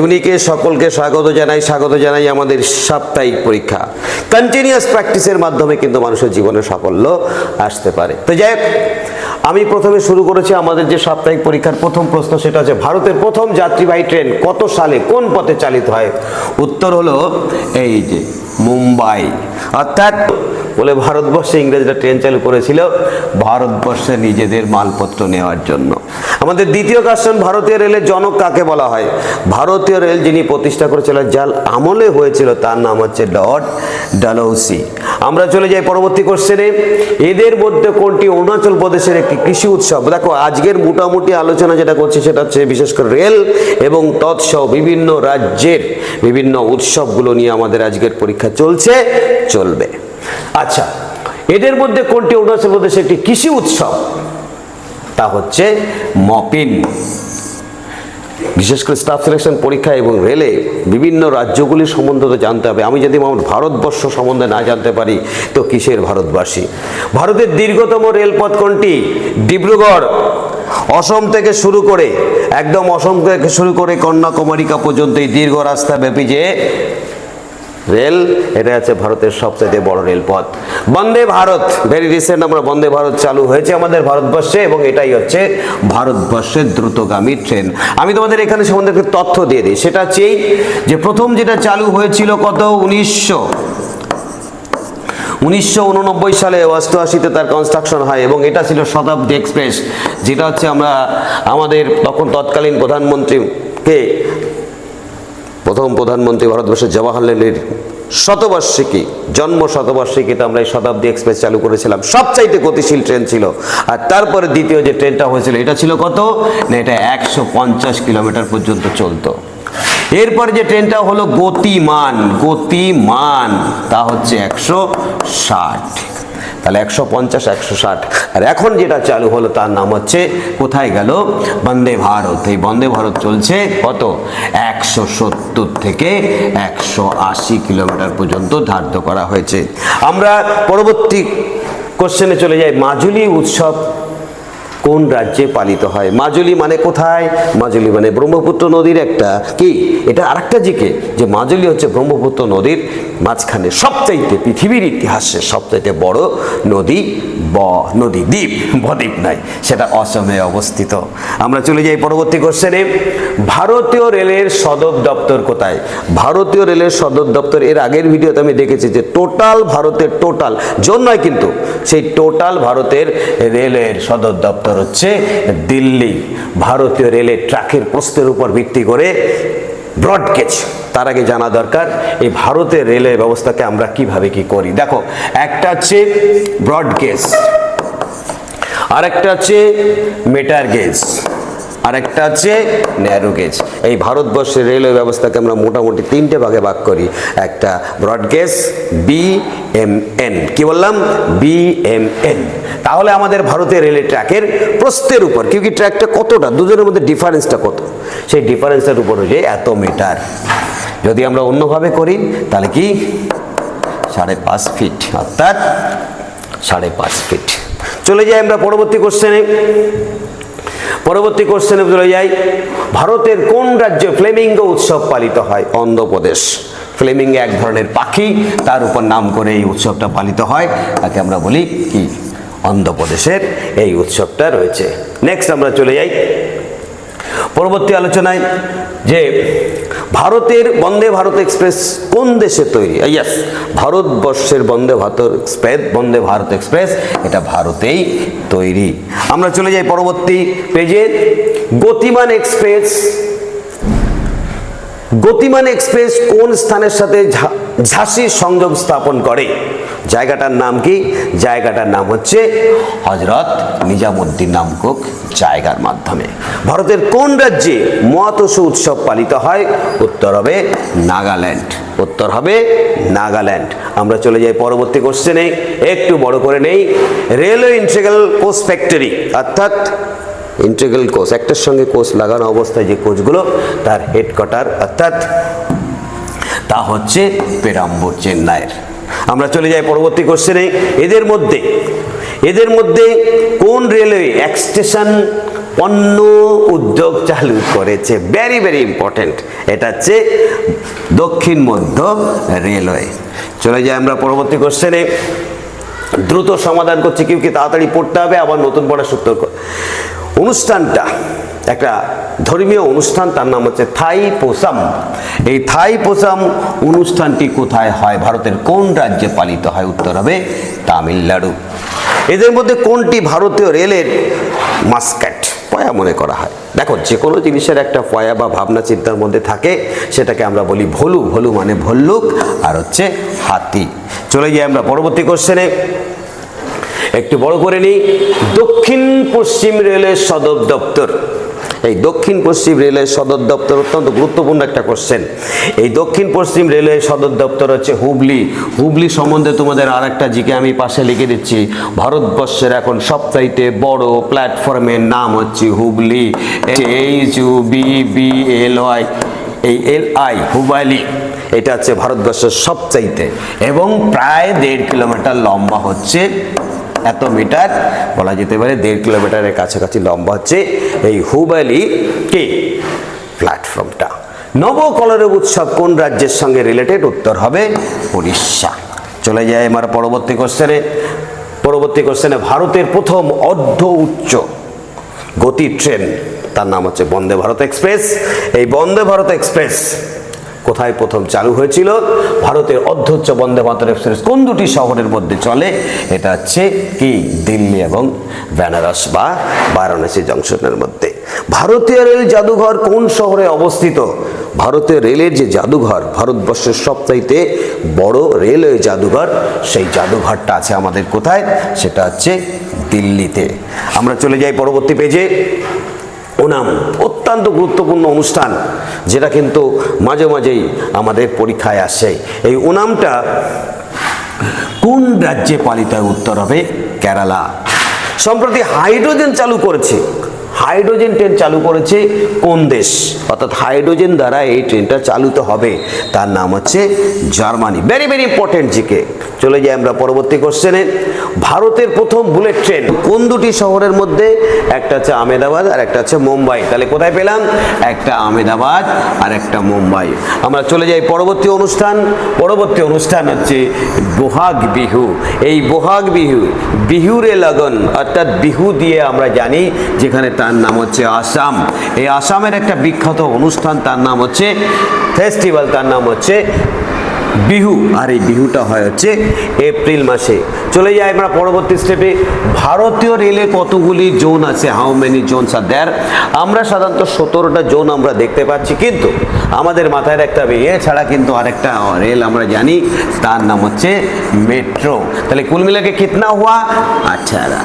টুনিকে সকলকে স্বাগত জানাই স্বাগত জানাই আমাদের সাপ্তাহিক পরীক্ষা। কন্টিনিউয়াস প্র্যাকটিসের মাধ্যমে কিন্তু মানুষের জীবনে সাফল্য আসতে পারে। তো যাই আমি প্রথমে শুরু করেছি আমাদের যে সাপ্তাহিক পরীক্ষার প্রথম প্রশ্ন, সেটা হচ্ছে ভারতের প্রথম যাত্রীবাহী ট্রেন কত সালে কোন পথে চালিত হয়? উত্তর হলো, এই যে মুম্বাই। অর্থাৎ বলে ভারতবর্ষে ইংরেজরা ট্রেন চালু করেছিল ভারতবর্ষে নিজেদের মালপত্র নেওয়ার জন্য। আমাদের দ্বিতীয় কাশন ভারতীয় রেলের জনক কাকে বলা হয়? ভারতীয় রেল যিনি প্রতিষ্ঠা করেছিলেন যার আমলে হয়েছিল তার নাম হচ্ছে ডট ডালহৌসি। আমরা চলে যাই পরবর্তী কোশ্চেনে। এদের মধ্যে কোনটি অরুণাচল প্রদেশের একটি কৃষি উৎসব? দেখো, আজকের মোটামুটি আলোচনা যেটা করছি সেটা হচ্ছে বিশেষ করে রেল এবং তৎসহ বিভিন্ন রাজ্যের বিভিন্ন উৎসবগুলো নিয়ে আমাদের আজকের পরীক্ষা চলছে, চলবে। আচ্ছা এদের মধ্যে কোনটি অরুণাচল প্রদেশের একটি কৃষি উৎসব? তা হচ্ছে মপিন। বিশেষ করে স্টাফ সিলেকশন পরীক্ষা এবং রেলে বিভিন্ন রাজ্যগুলির সম্বন্ধে তো জানতে হবে। আমি যদি আমার ভারতবর্ষ সম্বন্ধে না জানতে পারি, তো কিসের ভারতবাসী? ভারতের দীর্ঘতম রেলপথ কোনটি? ডিব্রুগড়। অসম থেকে শুরু করে, একদম অসম থেকে শুরু করে কন্যাকুমারিকা পর্যন্ত এই দীর্ঘ রাস্তা ব্যাপী যে রেল, এটা হচ্ছে ভারতের সবচেয়ে বড় রেলপথ। বন্দে ভারত ভেরি রিসেন্ট আমরা বন্দে ভারত চালু হয়েছে আমাদের ভারতবর্ষে এবং এটাই হচ্ছে ভারতবর্ষের দ্রুতগামী ট্রেন। আমি তোমাদের এখানে সম্বন্ধে একটু তথ্য দিয়ে দিই। সেটা হচ্ছে যে প্রথম যেটা চালু হয়েছিল কত? উনিশশো উনিশশো সালে, অষ্টআশিতে তার কনস্ট্রাকশন হয় এবং এটা ছিল শতাব্দী এক্সপ্রেস যেটা হচ্ছে আমরা আমাদের তখন তৎকালীন প্রধানমন্ত্রীকে প্রথম প্রধানমন্ত্রী ভারতবর্ষের জওয়াহরলাল শতবার্ষিকী, জন্ম শতবার্ষিকীতে আমরা এই শতাব্দী এক্সপ্রেস চালু করেছিলাম। সবচাইতে গতিশীল ট্রেন ছিল। আর তারপরে দ্বিতীয় যে ট্রেনটা হয়েছিল, এটা ছিল কত? না, এটা একশো পঞ্চাশ কিলোমিটার পর্যন্ত চলতো। এরপরে যে ট্রেনটা হলো গতিমান গতিমান, তা হচ্ছে একশো ষাট। তাহলে একশো পঞ্চাশ, একশো ষাট। আর এখন যেটা চালু হলো তার নাম হচ্ছে, কোথায় গেল? বন্দে ভারত। এই বন্দে ভারত চলছে কত? একশো সত্তর থেকে একশো আশি কিলোমিটার পর্যন্ত ধার্য করা হয়েছে। আমরা পরবর্তী কোশ্চেনে চলে যাই। মাজুলি উৎসব কোন রাজ্যে পালিত হয়? মাজুলি মানে কোথায়? মাজুলি মানে ব্রহ্মপুত্র নদীর একটা কি? এটা আরেকটা জিকে, যে মাজুলি হচ্ছে ব্রহ্মপুত্র নদীর মাঝখানে সবচাইতে পৃথিবীর ইতিহাসে সবচাইতে বড় নদী, ব, নদী, দ্বীপ। বদ্বীপ নাই, সেটা অসমে অবস্থিত। আমরা চলে যাই পরবর্তী কোশ্চেনে ভারতীয় রেলের সদর দপ্তর কোথায়? ভারতীয় রেলের সদর দপ্তর, এর আগের ভিডিওতে আমি দেখেছি যে টোটাল ভারতের টোটাল জোন নয় কিন্তু, সেই টোটাল ভারতের রেলের সদর দপ্তর হচ্ছে দিল্লি। ভারতীয় রেলের ট্রাকের প্রস্তের উপর ভিত্তি করে ব্রডগেজ। তার আগে জানা দরকার, এই ভারতের রেলের ব্যবস্থাকে আমরা কীভাবে কি করি? দেখো, একটা হচ্ছে ব্রডগেজ আর একটা হচ্ছে মেটার গেজ আরেকটা হচ্ছে ন্যারো গেজ এই ভারতবর্ষের রেলওয়ে ব্যবস্থাকে আমরা মোটামুটি তিনটে ভাগে ভাগ করি। একটা ব্রডগেজ বি এম এন কি বললাম? বি এম এন তাহলে আমাদের ভারতের রেলের ট্র্যাকের প্রস্থের উপর কেউ কি ট্র্যাকটা কতটা? দুজনের মধ্যে ডিফারেন্সটা কত? সেই ডিফারেন্সের উপর হচ্ছে এত মিটার যদি আমরা অন্যভাবে করি, তাহলে কি? সাড়ে পাঁচ ফিট অর্থাৎ সাড়ে পাঁচ ফিট চলে যাই আমরা পরবর্তী কোশ্চেনে পরবর্তী কোশ্চেনে চলে যাই ভারতের কোন রাজ্যে ফ্লেমিঙ্গো উৎসব পালিত হয়? অন্ধ্রপ্রদেশ। ফ্লেমিঙ্গো এক ধরনের পাখি, তার উপর নাম করে এই উৎসবটা পালিত হয়। তাকে আমরা বলি কি? অন্ধ্রপ্রদেশের এই উৎসবটা রয়েছে। নেক্সট আমরা চলে যাই। পরবর্তী আলোচনায় যে ভারতের বন্দে ভারত এক্সপ্রেস কোন দেশে তৈরি? ইয়াস ভারতবর্ষের বন্দে ভারত এক্সপ্রেস, বন্দে ভারত এক্সপ্রেস, এটা ভারতেই তৈরি। আমরা চলে যাই পরবর্তী পেজে। গতিমান এক্সপ্রেস। গতিমান এক্সপ্রেস কোন স্থানের সাথে ঝাঁসির সংযোগ স্থাপন করে? জায়গাটার নাম কি? জায়গাটার নাম হচ্ছে হজরত নিজামুদ্দিন নামক জায়গার মাধ্যমে। ভারতের কোন রাজ্যে মহাতসু উৎসব পালিত হয়? উত্তর হবে নাগাল্যান্ড। উত্তর হবে নাগাল্যান্ড। আমরা চলে যাই পরবর্তী কোশ্চেনে একটু বড় করে নেই। রেলওয়ে ইন্টিগ্রাল কোচ ফ্যাক্টরি অর্থাৎ ইন্টিগ্রাল কোচ একটার সঙ্গে কোচ লাগানো অবস্থায় যে কোচগুলো তার হেডকোয়ার্টার অর্থাৎ তা হচ্ছে পেরাম্বুর চেন্নাইয়ের। আমরা চলে যাই পরবর্তী কোশ্চেনে এদের মধ্যে এদের মধ্যে কোন রেলওয়ে, এক স্টেশন পণ্য উদ্যোগ চালু করেছে। ভেরি ভেরি ইম্পর্টেন্ট এটা হচ্ছে দক্ষিণ মধ্য রেলওয়ে। চলে যাই আমরা পরবর্তী কোশ্চেনে দ্রুত সমাধান করছি কেউ কি তাড়াতাড়ি পড়তে হবে, আবার নতুন পড়ার সূত্র অনুষ্ঠানটা। একটা ধর্মীয় অনুষ্ঠান, তার নাম হচ্ছে থাই পোসাম। এই থাই পোসাম অনুষ্ঠানটি কোথায় হয়? ভারতের কোন রাজ্যে পালিত হয়? উত্তর হবে তামিলনাড়ু। এদের মধ্যে কোনটি ভারতীয় রেলের মাস্কাট? পয়া মনে করা হয়। দেখো যে কোনো জিনিসের একটা পয়া বা ভাবনা চিন্তার মধ্যে থাকে, সেটাকে আমরা বলি ভলু। ভলু মানে ভল্লুক, আর হচ্ছে হাতি। চলে যাই আমরা পরবর্তী কোশ্চেনে একটু বড় করে নিই। দক্ষিণ পশ্চিম রেলের সদর দপ্তর। এই দক্ষিণ পশ্চিম রেলের সদর দপ্তর অত্যন্ত গুরুত্বপূর্ণ একটা কোশ্চেন এই দক্ষিণ পশ্চিম রেলের সদর দপ্তর হচ্ছে হুবলি। হুবলি সম্বন্ধে তোমাদের আর একটা জিকে আমি পাশে লিখে দিচ্ছি। ভারতবর্ষের এখন সবচাইতে বড় প্ল্যাটফর্মের নাম হচ্ছে Hubli. H U B B L Y A L I হুবালি। এটা হচ্ছে ভারতবর্ষের সবচাইতে এবং প্রায় দেড় কিলোমিটার লম্বা হচ্ছে এত মিটার? বলা যেতে পারে দেড় কিলোমিটারের কাছাকাছি লম্বা হচ্ছে এই হুবালি কে? প্ল্যাটফর্মটা। নব নবকলরের উৎসব কোন রাজ্যের সঙ্গে রিলেটেড উত্তর হবে উড়িষ্যা। চলে যায় আমার পরবর্তী কোশ্চেনে পরবর্তী কোশ্চেনে ভারতের প্রথম অর্ধ উচ্চ গতি ট্রেন। তার নাম হচ্ছে বন্দে ভারত এক্সপ্রেস। এই বন্দে ভারত এক্সপ্রেস কোথায় প্রথম চালু হয়েছিল? ভারতের অধ্যচ্ছ বন্দে ভারত এক্সপ্রেস কোন দুটি শহরের মধ্যে চলে? এটা হচ্ছে কি? দিল্লি এবং বেনারস বা বারাণসী জংশনের মধ্যে। ভারতীয় রেল জাদুঘর কোন শহরে অবস্থিত? ভারতীয় রেলের যে জাদুঘর, ভারতবর্ষের সবচাইতে বড় রেলওয়ে জাদুঘর, সেই জাদুঘরটা আছে আমাদের কোথায়? সেটা হচ্ছে দিল্লিতে। আমরা চলে যাই পরবর্তী পেজে ওনাম, অত্যন্ত গুরুত্বপূর্ণ অনুষ্ঠান, যেটা কিন্তু মাঝে মাঝেই আমাদের পরীক্ষায় আসে। এই ওনামটা কোন রাজ্যে পালিত হয়? উত্তর হবে কেরালা। সম্প্রতি হাইড্রোজেন চালু করেছে। হাইড্রোজেন ট্রেন চালু করেছে কোন দেশ? অর্থাৎ হাইড্রোজেন দ্বারা এই ট্রেনটা চালিত হবে। তার নাম হচ্ছে Germany. Very very important GK. চলে যাই আমরা পরবর্তী কোশ্চেনে ভারতের প্রথম বুলেট ট্রেন। কোন দুটি শহরের মধ্যে? একটা হচ্ছে আমেদাবাদ আর একটা হচ্ছে মুম্বাই। তাহলে কোথায় পেলাম? একটা আমেদাবাদ আর একটা মুম্বাই। আমরা চলে যাই পরবর্তী অনুষ্ঠান। পরবর্তী অনুষ্ঠান হচ্ছে বোহাগ বিহু। এই বোহাগ বিহু, বিহুরে লগন, অর্থাৎ বিহু দিয়ে আমরা জানি যেখানে তার নাম হচ্ছে আসাম। এই আসামের একটা বিখ্যাত অনুষ্ঠান, তার নাম হচ্ছে ফেস্টিভ্যাল তার নাম হচ্ছে বিহু। আর এই বিহুটা হয় হচ্ছে এপ্রিল মাসে। চলে যাই আমরা পরবর্তী স্টেপে ভারতীয় রেলে কতগুলি জোন আছে? How many zones are there আমরা সাধারণত সতেরোটা জোন আমরা দেখতে পাচ্ছি। কিন্তু আমাদের মাথায় রাখতে হবে এছাড়া কিন্তু আরেকটা রেল আমরা জানি, তার নাম হচ্ছে মেট্রো। তাহলে কুল মিলাকে কিতনা হুয়া? আঠারা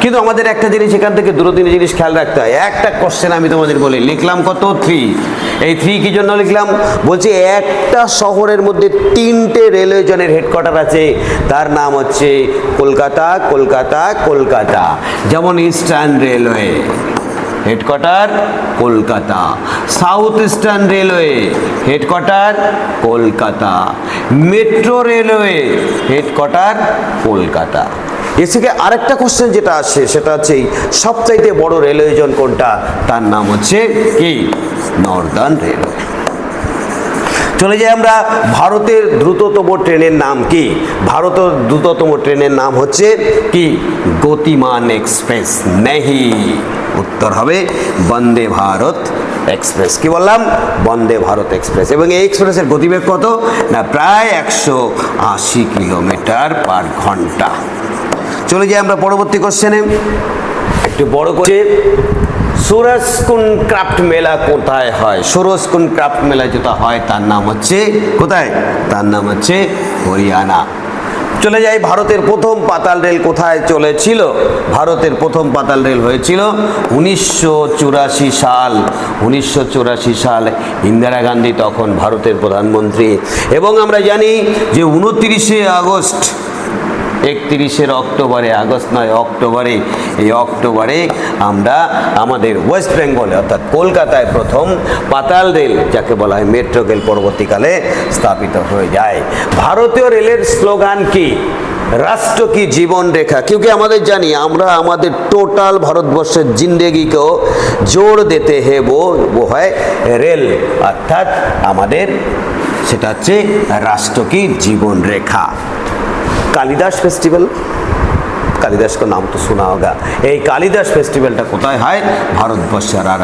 কিন্তু আমাদের একটা জিনিস এখান থেকে তিনটে জিনিস খেয়াল রাখতে হয়। একটা কোশ্চেন আমি তোমাদের বলি, লিখলাম কত? থ্রি এই থ্রি কি জন্য লিখলাম? বলছি একটা শহরের মধ্যে তিনটে রেলওয়ে জনের হেডকোয়ার্টার আছে। তার নাম হচ্ছে কলকাতা কলকাতা কলকাতা। যেমন eastern railway headquarter Kolkata. South eastern railway headquarter Kolkata. Metro railway headquarter Kolkata. এর থেকে আরেকটা কোশ্চেন যেটা আসে, সেটা হচ্ছে সবচাইতে বড় রেলওয়ে জোন কোনটা? তার নাম হচ্ছে কি? নর্দার্ন রেলওয়ে চলে যাই আমরা ভারতের দ্রুততম ট্রেনের নাম কি? ভারতের দ্রুততম ট্রেনের নাম হচ্ছে কি? গতিমান এক্সপ্রেস। নেহি। উত্তর হবে বন্দে ভারত এক্সপ্রেস। কি বললাম? বন্দে ভারত এক্সপ্রেস। এবং এই এক্সপ্রেসের গতিবেগ কত? না, প্রায় একশো আশি কিলোমিটার পার ঘণ্টা। চলে যাই আমরা পরবর্তী কোশ্চেনে একটু বড় করে সুরজকুন ক্রাফট মেলা কোথায় হয়? সুরজকুন ক্রাফট মেলা যেটা হয় তার নাম হচ্ছে কোথায়? তার নাম হচ্ছে হরিয়ানা। চলে যাই ভারতের প্রথম পাতাল রেল কোথায় চলেছিল? ভারতের প্রথম পাতাল রেল হয়েছিল উনিশশো চুরাশি সাল। উনিশশো চুরাশি সাল ইন্দিরা গান্ধী তখন ভারতের প্রধানমন্ত্রী। এবং আমরা জানি যে উনত্রিশে আগস্ট একত্রিশের অক্টোবরে আগস্ট নয় অক্টোবরে এই অক্টোবরে আমরা আমাদের ওয়েস্ট বেঙ্গলে অর্থাৎ কলকাতায় প্রথম পাতাল রেল যাকে বলা হয় মেট্রো রেল পরবর্তীকালে স্থাপিত হয়ে যায় ভারতীয় রেলের স্লোগান কি রাষ্ট্র কি জীবন রেখা क्योंकि আমাদের জানি আমরা আমাদের টোটাল ভারতবর্ষের জিন্দেগিকেও জোর দিতে হে वो वो है রেল অর্থাৎ আমাদের সেটা হচ্ছে রাষ্ট্র কি জীবন রেখা কালিদাস ফেস্টিভ্যাল কালিদাস का नाम तो सुना होगा এই কালিদাস ফেস্টিভ্যালটা কোথায় হয় ভারতবর্ষের আর